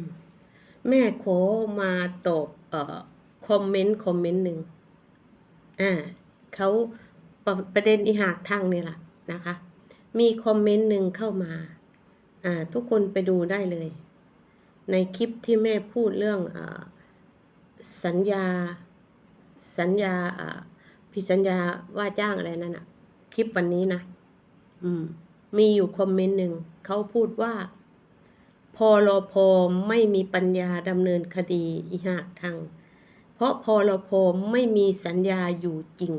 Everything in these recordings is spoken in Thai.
มแม่ขอมาตอบอคอมเมนต์คอมเมนต์หนึ่งอ่าเขาประประเด็นอีหากทางนี่แหละนะคะ มีคอมเมนต์หนึ่งเข้ามาอ่าทุกคนไปดูได้เลย ในคลิปที่แม่พูดเรื่องอสัญญา สัญญาอ่าผิดสัญญาว่าจ้างอะไรนั่นอะคลิปวันนี้นะ อืม มีอยู่คอมเมนต์หนึ่งเขาพูดว่า พอรอพอไม่มีปัญญาดำเนินคดีอีหากทางเพราะพอรอพอไม่มีสัญญาอยู่จริง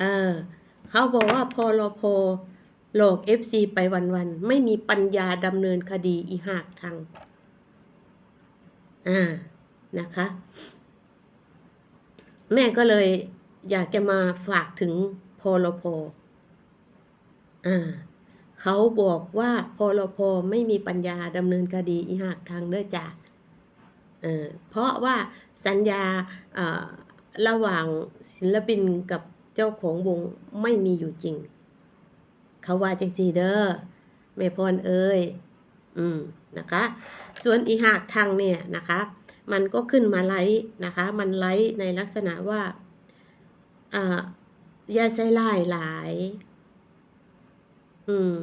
เออเขาบอกว่าพอรอพอหลอกเอฟซีไปวันๆ ไม่มีปัญญาดำเนินคดีอีหากทางอ่านะคะ แม่ก็เลยอยากจะมาฝากถึงพอรพอ่า เขาบอกว่าพอรพไม่มีปัญญาดำเนินคดีอีหากทางเด้อจ้ะเออเพราะว่าสัญญาอ่าระหว่างศิลปินกับเจ้าของวงไม่มีอยู่จริง เขาว่าจังสีเด้อแม่พรเอ้ยอืมนะคะ ส่วนอีหากทางเนี่ยนะคะ มันก็ขึ้นมาไลฟ์นะคะ มันไลฟ์ในลักษณะว่าอ่ายาใส่ลายหลาย อืม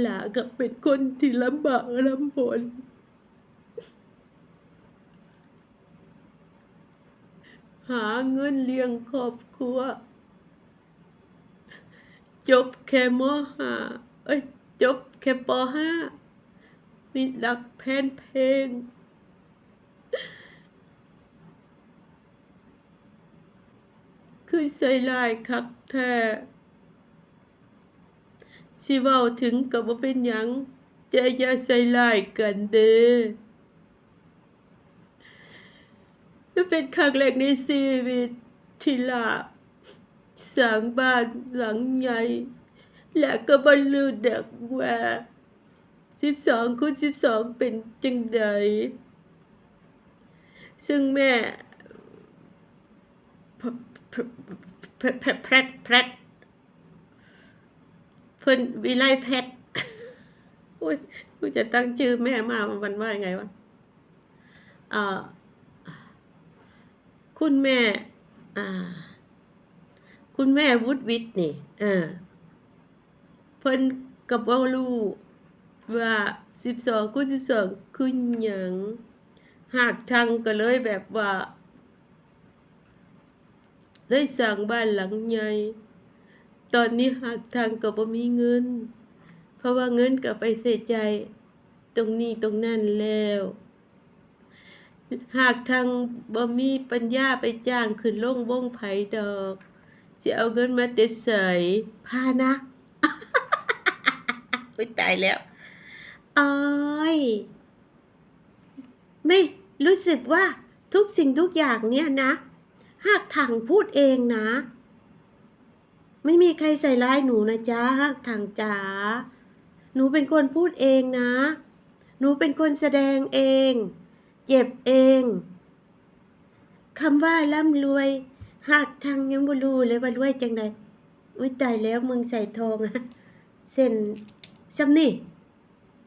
หลาก็เป็นคนที่ลำบากลำบนหาเงินเลี้ยงครอบครัว จบแค่มห้าเอ้ย จบแค่ปห้ามีหลักแพนเพลง คือใส่ลายคักแท้ สิเว้าถึงกับว่าเป็นหยังใจอย่าใส่ลายกันเด้อมันเป็นครั้งแรกในชีวิตที่ลาสร้างบ้านหลังใหญ่ และก็บรรลุดักว่าสิบสองคูณสิบสองเป็นจังใด ซึ่งแม่พพพพแพรแพร เพิ่นวิไลแพทย์อุ้ยกูจะตั้งชื่อแม่มามันว่ายังไงวะเอ่อคุณแม่อ่าคุณแม่วุฒิวิทย์นี่ เออ เพิ่นกับว่ารู้ว่าสิบสองคูณสิบสองคือหยังหากทางก็เลยแบบว่า ได้สร้างบ้านหลังใหญ่ ตอนนี้หากทางก็บ่มีเงิน เพราะว่าเงินก็ไปเสียใจ ตรงนี้ตรงนั้นแล้ว หากทางบ่มีปัญญาไปจ้างขึ้นลงวงไผดอกสิเอาเงินมาเด็ดใส่พานะอุ๊ยตายแล้วอ้อยไม่รู้สึกว่าทุกสิ่งทุกอย่างเนี่ยนะ หากถังพูดเองนะ ไม่มีใครใส่ร้ายหนูนะจ๊ะหากถังจ๋า หนูเป็นคนพูดเองนะ หนูเป็นคนแสดงเอง เจ็บเอง คำว่าร่ำรวยหากทางยังบ่รู้เลยว่ารวยจังใดอุ้ยตายแล้วมึงใส่ทองอะเส้นซ้ำนี่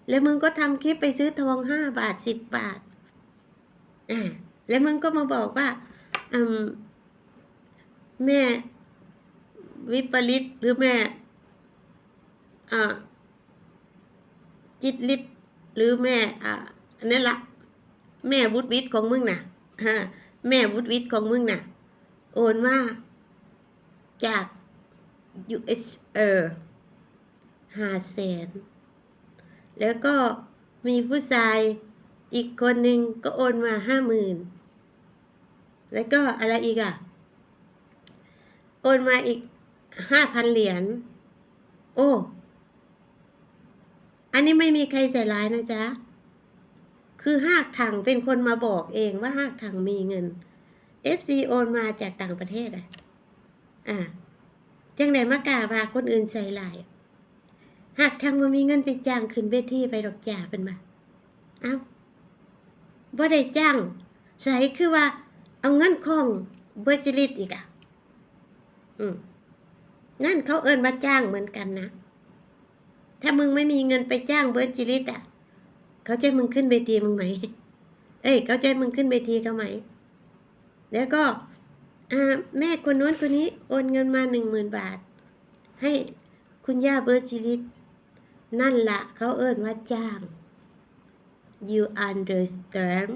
แล้วมึงก็ทำคลิปไปซื้อทองห้าบาทสิบบาทอ่าแล้วมึงก็มาบอกว่าอืมแม่ วิปริตหรือแม่อ่าจิตลิตหรือแม่อ่าอันนั้นละแม่วุฒิวิทย์ของมึงน่ะฮะแม่วุฒิวิทย์ของมึงน่ะ โอนมาจาก US เออห้าแสนแล้วก็มีผู้ชายอีกคนหนึ่งก็โอนมาห้าหมื่นแล้วก็อะไรอีกอะ โอนมาอีก ห้าพันเหรียญ โอ้ อันนี้ไม่มีใครใส่ร้ายนะจ๊ะ คือหากถังเป็นคนมาบอกเองว่าหากถังมีเงิน FC โอนมาจากต่างประเทศอะ อ่า จังไหนมาก่าว่าคนอื่นใส่ลายหากทางมันมีเงินไปจ้างขึ้นเวทีไปดอกจ่าเป็นมา เอ้าบ่ได้จ้างใส่คือว่า เอาเงินของเบอร์จิลิตอีกอะ อืม นั่นเขาเอินมาจ้างเหมือนกันนะ ถ้ามึงไม่มีเงินไปจ้างเบอร์จิลิตอะ เขาใจมึงขึ้นเวทีมึงไหม เอ้ย เขาใจมึงขึ้นเวทีเขาไหม แล้วก็แม่คนนู้นคนนี้โอนเงินมาหนึ่งหมื่นบาท ให้คุณย่าเบิร์ตจิริต นั่นละเขาเอิ้นว่าจ้าง you understand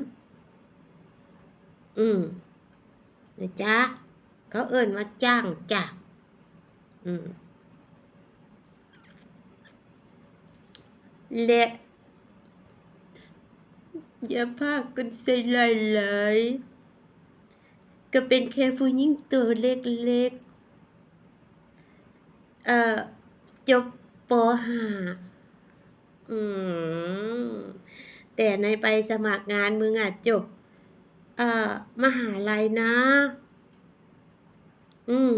อืมนะจ๊ะเขาเอิ้นว่าจ้างจ้ะ อืมและอย่าพากันใส่ไหลไหลายก็เป็นแค่ผู้หญิงตัวเล็กๆ เอ่อจบป .5 อืม แต่ในใบสมัครงานมึงอะจบ เอ่อ มหาลัยนะ อืม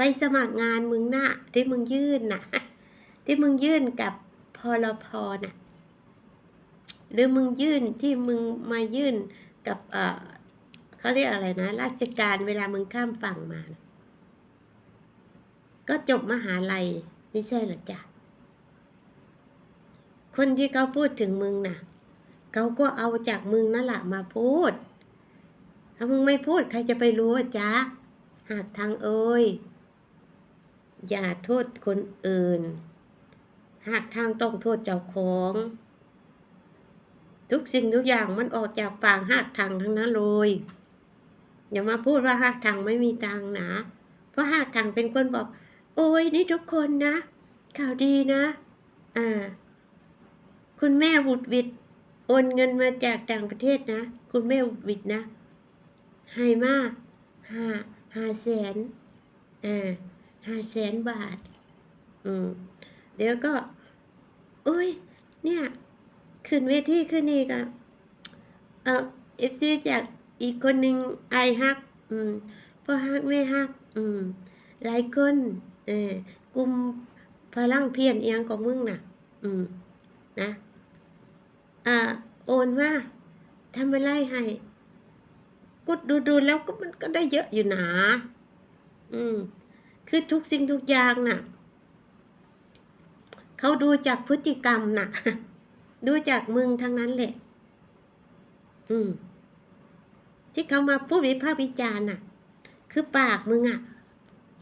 ใบสมัครงานมึงหน่ะที่มึงยื่นน่ะ ที่มึงยื่นกับพลพอน่ะ หรือมึงยื่นที่มึงมายื่นกับเออเขาเรียกอะไรนะ ราชการเวลามึงข้ามฝั่งมานะก็จบมหาลัยไม่ใช่หรอจ๊ะคนที่เขาพูดถึงมึงน่ะเขาก็เอาจากมึงนั่นแหละมาพูด ถ้ามึงไม่พูดใครจะไปรู้จ๊ะหากทางเอ้ย อย่าโทษคนอื่น หากทางต้องโทษเจ้าของ ทุกสิ่งทุกอย่างมันออกจากปากหากทางทั้งนั้นเลยอย่ามาพูดว่าหากทางไม่มีตังนะ เพราะหากทางเป็นคนบอก โอ้ยนี่ทุกคนนะ ข่าวดีนะอ่าคุณแม่บุตรวิดโอนเงินมาจากต่างประเทศนะ คุณแม่บุตรวิดนะให้มากห้าห้าแสนอ่า ห้าแสนบาท อืม เดี๋ยวก็โอ้ย เนี่ย ขึ้นเวทีขึ้นนี่ก็เอ่อเอฟซีจากอีกคนหนึ่งไอฮัก อืมพ่อฮักแม่ฮัก อืม หลายคน เออกลุ่มพลังเพียรเอียงของมึงน่ะ อืม นะอ่าโอนมาทำอะไรให้กดดูดูแล้วก็มันก็ได้เยอะอยู่นะ อืม คือทุกสิ่งทุกอย่างน่ะ เขาดูจากพฤติกรรมน่ะ ดูจากมึงทั้งนั้นแหละ อืม ที่เขามาพูดวิพากษ์วิจารณ์น่ะ คือปากมึงอะ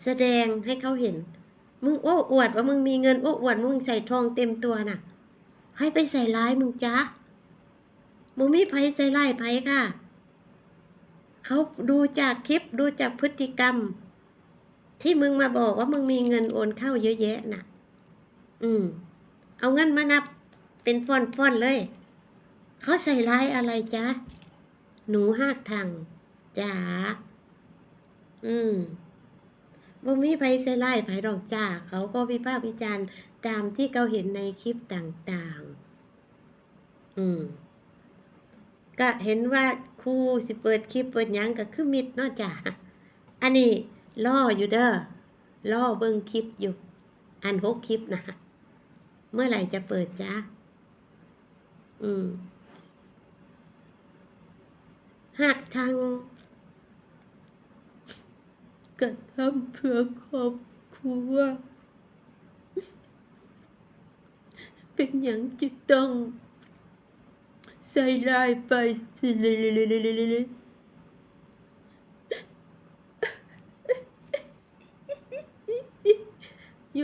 แสดงให้เขาเห็น มึงโอ้อวดว่ามึงมีเงินโอ้อวดมึงใส่ทองเต็มตัวน่ะ ใครไปใส่ร้ายมึงจ๊ะมึงมีไผใส่ร้ายไผค่ะ เขาดูจากคลิปดูจากพฤติกรรม ที่มึงมาบอกว่ามึงมีเงินโอนเข้าเยอะแยะน่ะ อืม เอาเงินมานับ เป็นฟอนๆเลย เขาใส่ร้ายอะไรจ๊ะ หนูห้าทางจ๋า อืมบ่มีไผใส่ร้ายไผดอกจ้า เขาก็วิพากษ์วิจารณ์ตามที่เขาเห็นในคลิปต่าง ๆ อืม ก็เห็นว่าครูสิเปิดคลิปเปิดยังก็คือมิดเนาะจ้ะอันนี้ ล่ออยู่เด้อล่อเบิ่งคลิปอยู่ อันหกคลิปนะเมื่อไหร่จะเปิดจ้าอืม หากทางกระทำเพื่อครอบครัวเป็นอย่างจะต้องใส่ลายไปสิ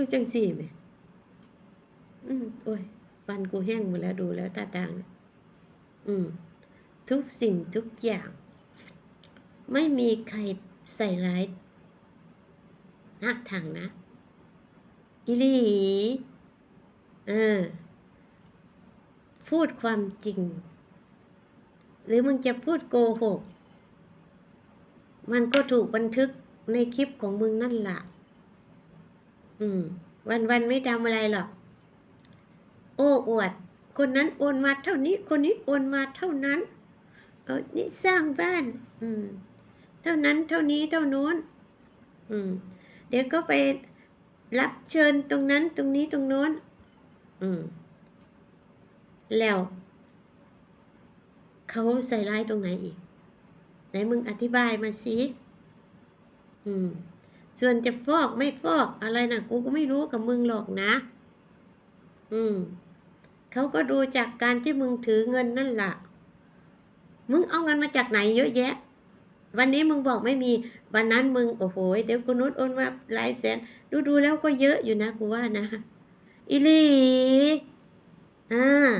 อยู่จังสี่ไหมอืมโอ้ยฟันกูแห้งหมดแล้วดูแล้วตาตางนะอืม ทุกสิ่งทุกอย่าง ไม่มีใครใส่ร้ายนักทางนะอิลีเออ พูดความจริง หรือมึงจะพูดโกหก มันก็ถูกบันทึกในคลิปของมึงนั่นแหละ อืม วันวันไม่ทำอะไรหรอก โอ้อวด คนนั้นโอนมาเท่านี้ คนนี้โอนมาเท่านั้น เออนี่สร้างบ้าน อืม เท่านั้นเท่านี้เท่านู้น อืม เดี๋ยวก็ไปรับเชิญตรงนั้นตรงนี้ตรงโน้น อืม แล้ว เขาใส่ร้ายตรงไหนอีก ไหนมึงอธิบายมาสิ อืม ส่วนจะฟอกไม่ฟอกอะไรนะกูก็ไม่รู้กับมึงหรอกนะ อืมเขาก็ดูจากการที่มึงถือเงินนั่นแหละมึงเอาเงินมาจากไหนเยอะแยะ วันนี้มึงบอกไม่มี วันนั้นมึงโอ้โหเดี๋ยวกูนุชโอนมาหลายแสน ดูดูแล้วก็เยอะอยู่นะกูว่านะอิลีอ่า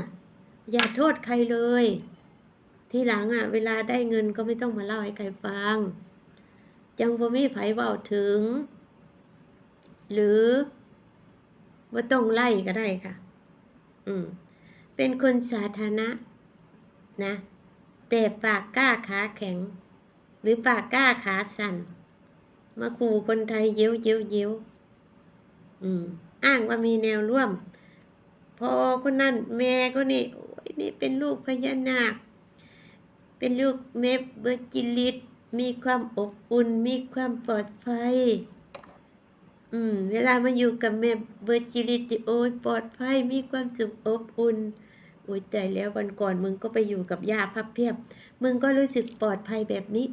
อย่าโทษใครเลย ทีหลังอะ เวลาได้เงินก็ไม่ต้องมาเล่าให้ใครฟัง จังบ่มีไผเว้าถึง หรือว่าต้องไล่ก็ได้ค่ะ อืม เป็นคนสาธารณะ นะ แต่ปากกล้าขาแข็ง หรือปากกล้าขาสั่น มาขู่คนไทยเย้ยวเย้ยวเย้ยวอืม อ้างว่ามีแนวร่วม พอคนนั้นแม่ก็นี่โอ้ยนี่เป็นลูกพญานาค เป็นลูกเมฟเบอร์จิลิต มีความอบอุ่น มีความปลอดภัย อืม เวลามาอยู่กับแม่เบอร์จิลิตนี่โอ้ปลอดภัย มีความสุขอบอุ่นโอ้ยใจแล้ววันก่อนมึงก็ไปอยู่กับยาพับเพียบ มึงก็รู้สึกปลอดภัยแบบนี้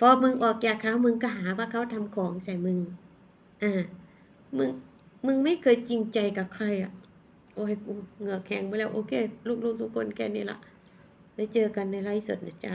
พอมึงออกจากเขามึงก็หาว่าเขาทำของใส่มึง อ่า มึง มึงไม่เคยจริงใจกับใครอะ โอ้ยกูเหงื่อแข็งไปแล้ว โอเค ลูกๆทุกคนแค่นี้ละได้เจอกันในไลฟ์สดนะจ๊ะ